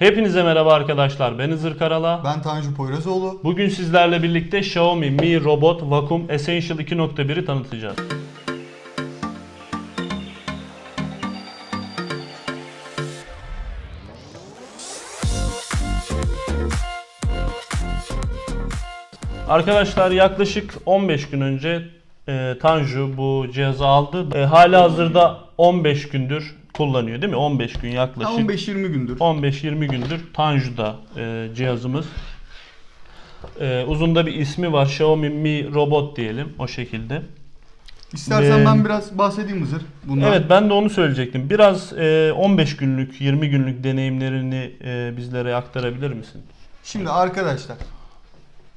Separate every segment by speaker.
Speaker 1: Hepinize merhaba arkadaşlar. Ben Hızır Karala.
Speaker 2: Ben Tanju Poyrazoğlu.
Speaker 1: Bugün sizlerle birlikte Xiaomi Mi Robot Vacuum Essential 2.1'i tanıtacağız. Arkadaşlar yaklaşık 15 gün önce e, Tanju bu cihazı aldı. E, hala hazırda 15 gündür kullanıyor değil mi? 15 gün yaklaşık.
Speaker 2: 15-20 gündür.
Speaker 1: 15-20 gündür Tanju'da e, cihazımız. E, uzun da bir ismi var. Xiaomi Mi Robot diyelim o şekilde.
Speaker 2: İstersen
Speaker 1: Ve-
Speaker 2: ben biraz bahsedeyim Hızır. Bundan.
Speaker 1: Evet ben de onu söyleyecektim. Biraz e, 15 günlük 20 günlük deneyimlerini e, bizlere aktarabilir misin?
Speaker 2: Şimdi arkadaşlar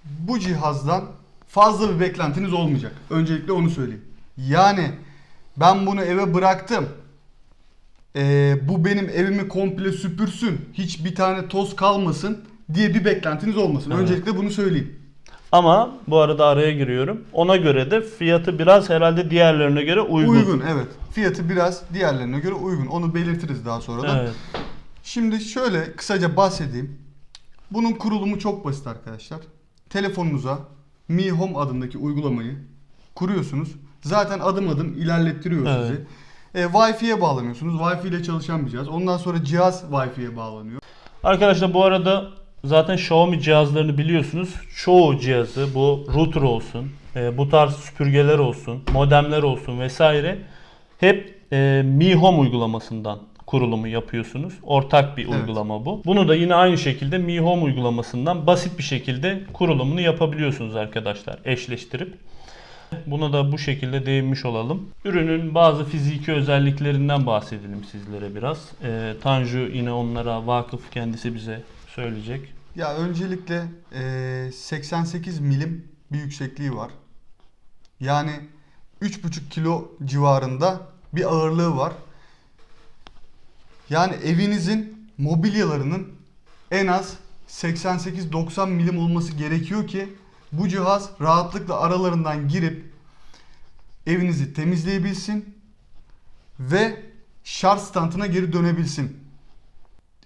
Speaker 2: bu cihazdan fazla bir beklentiniz olmayacak. Öncelikle onu söyleyeyim. Yani ben bunu eve bıraktım. Ee, bu benim evimi komple süpürsün. Hiç bir tane toz kalmasın diye bir beklentiniz olmasın.
Speaker 1: Evet.
Speaker 2: Öncelikle bunu söyleyeyim.
Speaker 1: Ama bu arada araya giriyorum. Ona göre de fiyatı biraz herhalde diğerlerine göre uygun.
Speaker 2: Uygun. evet. Fiyatı biraz diğerlerine göre uygun. Onu belirtiriz daha sonradan.
Speaker 1: Evet.
Speaker 2: Şimdi şöyle kısaca bahsedeyim. Bunun kurulumu çok basit arkadaşlar. Telefonunuza Mi Home adındaki uygulamayı kuruyorsunuz. Zaten adım adım ilerlettiriyor
Speaker 1: Evet.
Speaker 2: sizi. E, Wi-Fi'ye bağlanıyorsunuz. Wi-Fi ile çalışan bir cihaz. Ondan sonra cihaz Wi-Fi'ye bağlanıyor.
Speaker 1: Arkadaşlar bu arada zaten Xiaomi cihazlarını biliyorsunuz. Çoğu cihazı bu router olsun, e, bu tarz süpürgeler olsun, modemler olsun vesaire hep e, Mi Home uygulamasından kurulumu yapıyorsunuz. Ortak bir
Speaker 2: Evet.
Speaker 1: uygulama bu. Bunu da yine aynı şekilde Mi Home uygulamasından basit bir şekilde kurulumunu yapabiliyorsunuz arkadaşlar eşleştirip. Buna da bu şekilde değinmiş olalım. Ürünün bazı fiziki özelliklerinden bahsedelim sizlere biraz. Ee, Tanju yine onlara vakıf kendisi bize söyleyecek.
Speaker 2: Ya öncelikle e, 88 milim bir yüksekliği var. Yani 3,5 kilo civarında bir ağırlığı var. Yani evinizin mobilyalarının en az 88-90 milim olması gerekiyor ki bu cihaz rahatlıkla aralarından girip evinizi temizleyebilsin ve şarj standına geri dönebilsin.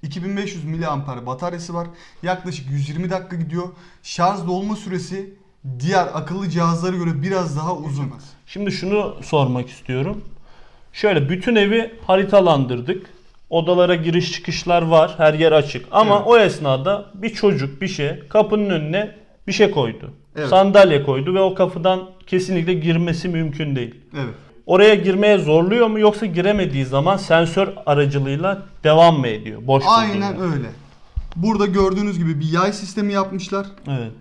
Speaker 2: 2500 mAh bataryası var. Yaklaşık 120 dakika gidiyor. Şarj dolma süresi diğer akıllı cihazlara göre biraz daha uzun.
Speaker 1: Şimdi şunu sormak istiyorum. Şöyle bütün evi haritalandırdık. Odalara giriş çıkışlar var. Her yer açık. Ama
Speaker 2: Evet.
Speaker 1: o esnada bir çocuk bir şey kapının önüne bir şey koydu.
Speaker 2: Evet.
Speaker 1: Sandalye koydu ve o kapıdan kesinlikle girmesi mümkün değil.
Speaker 2: Evet.
Speaker 1: Oraya girmeye zorluyor mu yoksa giremediği zaman sensör aracılığıyla devam mı ediyor? Boş
Speaker 2: Aynen
Speaker 1: bulduğunda?
Speaker 2: öyle. Burada gördüğünüz gibi bir yay sistemi yapmışlar.
Speaker 1: Evet.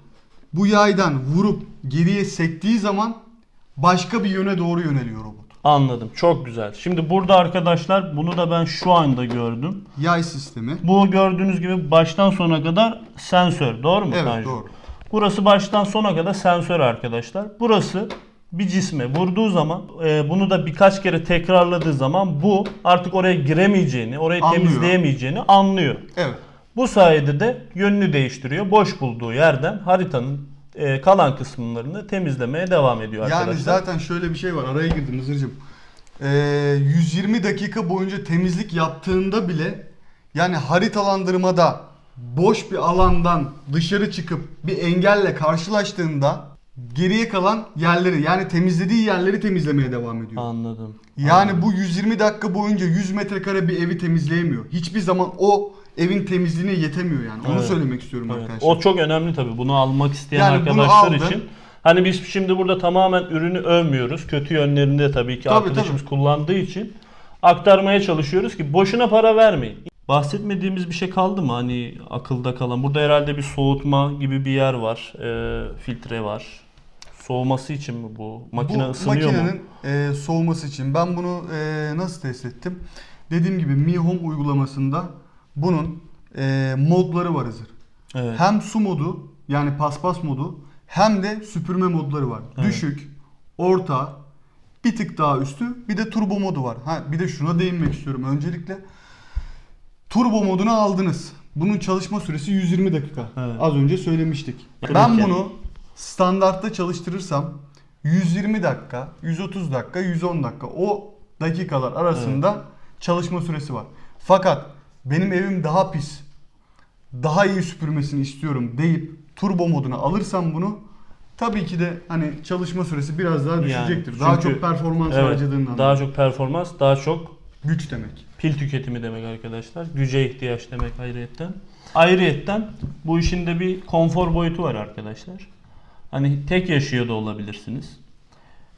Speaker 2: Bu yaydan vurup geriye sektiği zaman başka bir yöne doğru yöneliyor robot.
Speaker 1: Anladım. Çok güzel. Şimdi burada arkadaşlar bunu da ben şu anda gördüm.
Speaker 2: Yay sistemi.
Speaker 1: Bu gördüğünüz gibi baştan sona kadar sensör. Doğru mu?
Speaker 2: Evet
Speaker 1: Tanju?
Speaker 2: doğru.
Speaker 1: Burası baştan sona kadar sensör arkadaşlar. Burası bir cisme vurduğu zaman e, bunu da birkaç kere tekrarladığı zaman bu artık oraya giremeyeceğini, orayı
Speaker 2: Anlıyor.
Speaker 1: temizleyemeyeceğini anlıyor.
Speaker 2: Evet.
Speaker 1: Bu sayede de yönünü değiştiriyor. Boş bulduğu yerden haritanın e, kalan kısımlarını temizlemeye devam ediyor
Speaker 2: Yani
Speaker 1: arkadaşlar.
Speaker 2: zaten şöyle bir şey var. Araya girdim Hızır'cığım. Ee, 120 dakika boyunca temizlik yaptığında bile yani haritalandırmada boş bir alandan dışarı çıkıp bir engelle karşılaştığında geriye kalan yerleri yani temizlediği yerleri temizlemeye devam ediyor.
Speaker 1: Anladım.
Speaker 2: Yani bu 120 dakika boyunca 100 metrekare bir evi temizleyemiyor. Hiçbir zaman o evin temizliğine yetemiyor yani. Onu
Speaker 1: Evet.
Speaker 2: söylemek istiyorum
Speaker 1: Evet.
Speaker 2: arkadaşlar.
Speaker 1: O çok önemli tabii. Bunu almak isteyen
Speaker 2: Yani
Speaker 1: arkadaşlar için. Hani biz şimdi burada tamamen ürünü övmüyoruz. Kötü yönlerini de tabii ki
Speaker 2: Tabii,
Speaker 1: arkadaşımız kullandığı için aktarmaya çalışıyoruz ki boşuna para vermeyin. Bahsetmediğimiz bir şey kaldı mı? Hani akılda kalan. Burada herhalde bir soğutma gibi bir yer var. Ee, filtre var. Soğuması için mi bu? Makine
Speaker 2: Bu
Speaker 1: ısınıyor mu?
Speaker 2: makinenin e, soğuması için ben bunu e, nasıl test ettim? Dediğim gibi Mi Home uygulamasında bunun e, modları var Hızır.
Speaker 1: Evet.
Speaker 2: Hem su modu yani paspas modu hem de süpürme modları var.
Speaker 1: Evet.
Speaker 2: Düşük, orta, bir tık daha üstü bir de turbo modu var. Ha bir de şuna değinmek istiyorum öncelikle. Turbo modunu aldınız. Bunun çalışma süresi 120 dakika.
Speaker 1: Evet.
Speaker 2: Az önce söylemiştik.
Speaker 1: Tabii
Speaker 2: ben
Speaker 1: ki.
Speaker 2: bunu standartta çalıştırırsam 120 dakika, 130 dakika, 110 dakika o dakikalar arasında çalışma süresi var. Fakat benim evim daha pis. daha iyi süpürmesini istiyorum deyip turbo moduna alırsam bunu tabii ki de hani çalışma süresi biraz daha
Speaker 1: Yani
Speaker 2: düşecektir. daha
Speaker 1: çünkü-
Speaker 2: çok performans
Speaker 1: Evet,
Speaker 2: harcadığından.
Speaker 1: daha çok performans, daha çok
Speaker 2: güç demek.
Speaker 1: Pil tüketimi demek arkadaşlar. Güce ihtiyaç demek ayrıyetten. Ayrıyetten bu işin de bir konfor boyutu var arkadaşlar. Hani tek yaşıyor da olabilirsiniz.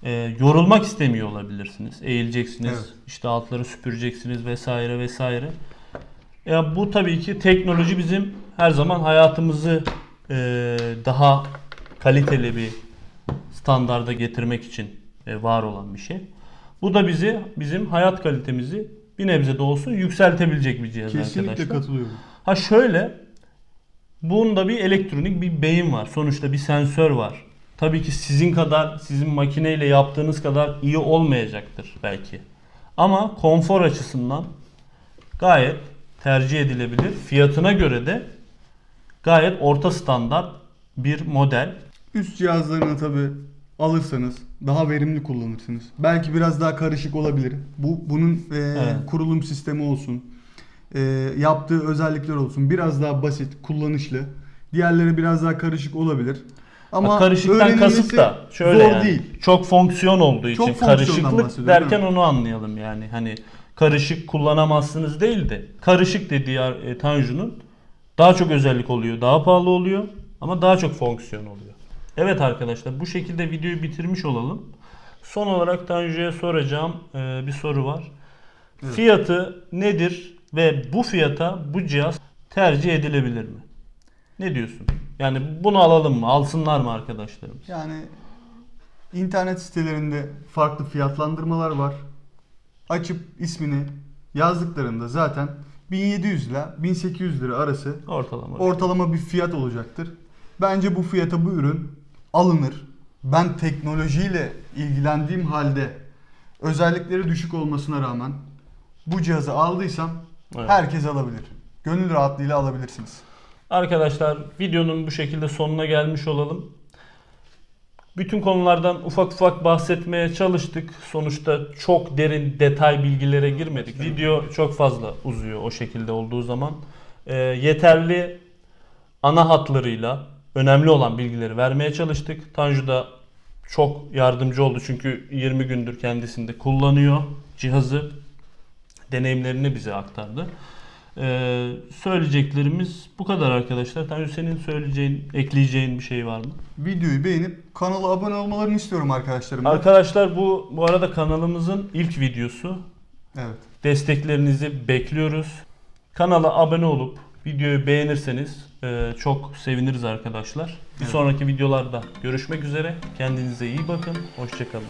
Speaker 1: Ee, yorulmak istemiyor olabilirsiniz. Eğileceksiniz,
Speaker 2: Evet.
Speaker 1: işte altları süpüreceksiniz vesaire vesaire. Ya bu tabii ki teknoloji bizim her zaman hayatımızı e, daha kaliteli bir standarda getirmek için e, var olan bir şey. Bu da bizi bizim hayat kalitemizi bir nebze de olsun yükseltebilecek bir cihaz
Speaker 2: Kesinlikle
Speaker 1: arkadaşlar.
Speaker 2: katılıyorum.
Speaker 1: Ha şöyle bunda bir elektronik bir beyin var. Sonuçta bir sensör var. Tabii ki sizin kadar sizin makineyle yaptığınız kadar iyi olmayacaktır belki. Ama konfor açısından gayet tercih edilebilir. Fiyatına göre de gayet orta standart bir model.
Speaker 2: Üst cihazlarını tabi alırsanız daha verimli kullanırsınız. Belki biraz daha karışık olabilir. Bu bunun e,
Speaker 1: Evet.
Speaker 2: kurulum sistemi olsun, e, yaptığı özellikler olsun. Biraz daha basit, kullanışlı. Diğerleri biraz daha karışık olabilir. Ama
Speaker 1: Ama karışıktan kasıt da şöyle
Speaker 2: zor
Speaker 1: yani.
Speaker 2: değil.
Speaker 1: Çok fonksiyon olduğu
Speaker 2: Çok
Speaker 1: için karışıklık derken onu anlayalım yani. Hani karışık kullanamazsınız değil de karışık dediği e, Tanju'nun daha çok özellik oluyor, daha pahalı oluyor ama daha çok fonksiyon oluyor. Evet arkadaşlar bu şekilde videoyu bitirmiş olalım. Son olarak Tanju'ya soracağım e, bir soru var.
Speaker 2: Evet.
Speaker 1: Fiyatı nedir ve bu fiyata bu cihaz tercih edilebilir mi? Ne diyorsun? Yani bunu alalım mı? Alsınlar mı arkadaşlarımız?
Speaker 2: Yani internet sitelerinde farklı fiyatlandırmalar var. Açıp ismini yazdıklarında zaten 1700 ile 1800 lira arası
Speaker 1: Ortalama.
Speaker 2: ortalama bir fiyat olacaktır. Bence bu fiyata bu ürün alınır. Ben teknolojiyle ilgilendiğim halde özellikleri düşük olmasına rağmen bu cihazı aldıysam
Speaker 1: Evet.
Speaker 2: herkes alabilir. Gönül rahatlığıyla alabilirsiniz.
Speaker 1: Arkadaşlar videonun bu şekilde sonuna gelmiş olalım. Bütün konulardan ufak ufak bahsetmeye çalıştık. Sonuçta çok derin detay bilgilere girmedik. Video çok fazla uzuyor o şekilde olduğu zaman. Ee, yeterli ana hatlarıyla önemli olan bilgileri vermeye çalıştık. Tanju da çok yardımcı oldu çünkü 20 gündür kendisinde kullanıyor cihazı. Deneyimlerini bize aktardı. Ee, söyleyeceklerimiz bu kadar arkadaşlar. Tanju senin söyleyeceğin, ekleyeceğin bir şey var mı?
Speaker 2: Videoyu beğenip kanala abone olmalarını istiyorum arkadaşlarım.
Speaker 1: Arkadaşlar bu bu arada kanalımızın ilk videosu.
Speaker 2: Evet.
Speaker 1: Desteklerinizi bekliyoruz. Kanala abone olup videoyu beğenirseniz e, çok seviniriz arkadaşlar. Bir
Speaker 2: Evet.
Speaker 1: sonraki videolarda görüşmek üzere. Kendinize iyi bakın. Hoşçakalın.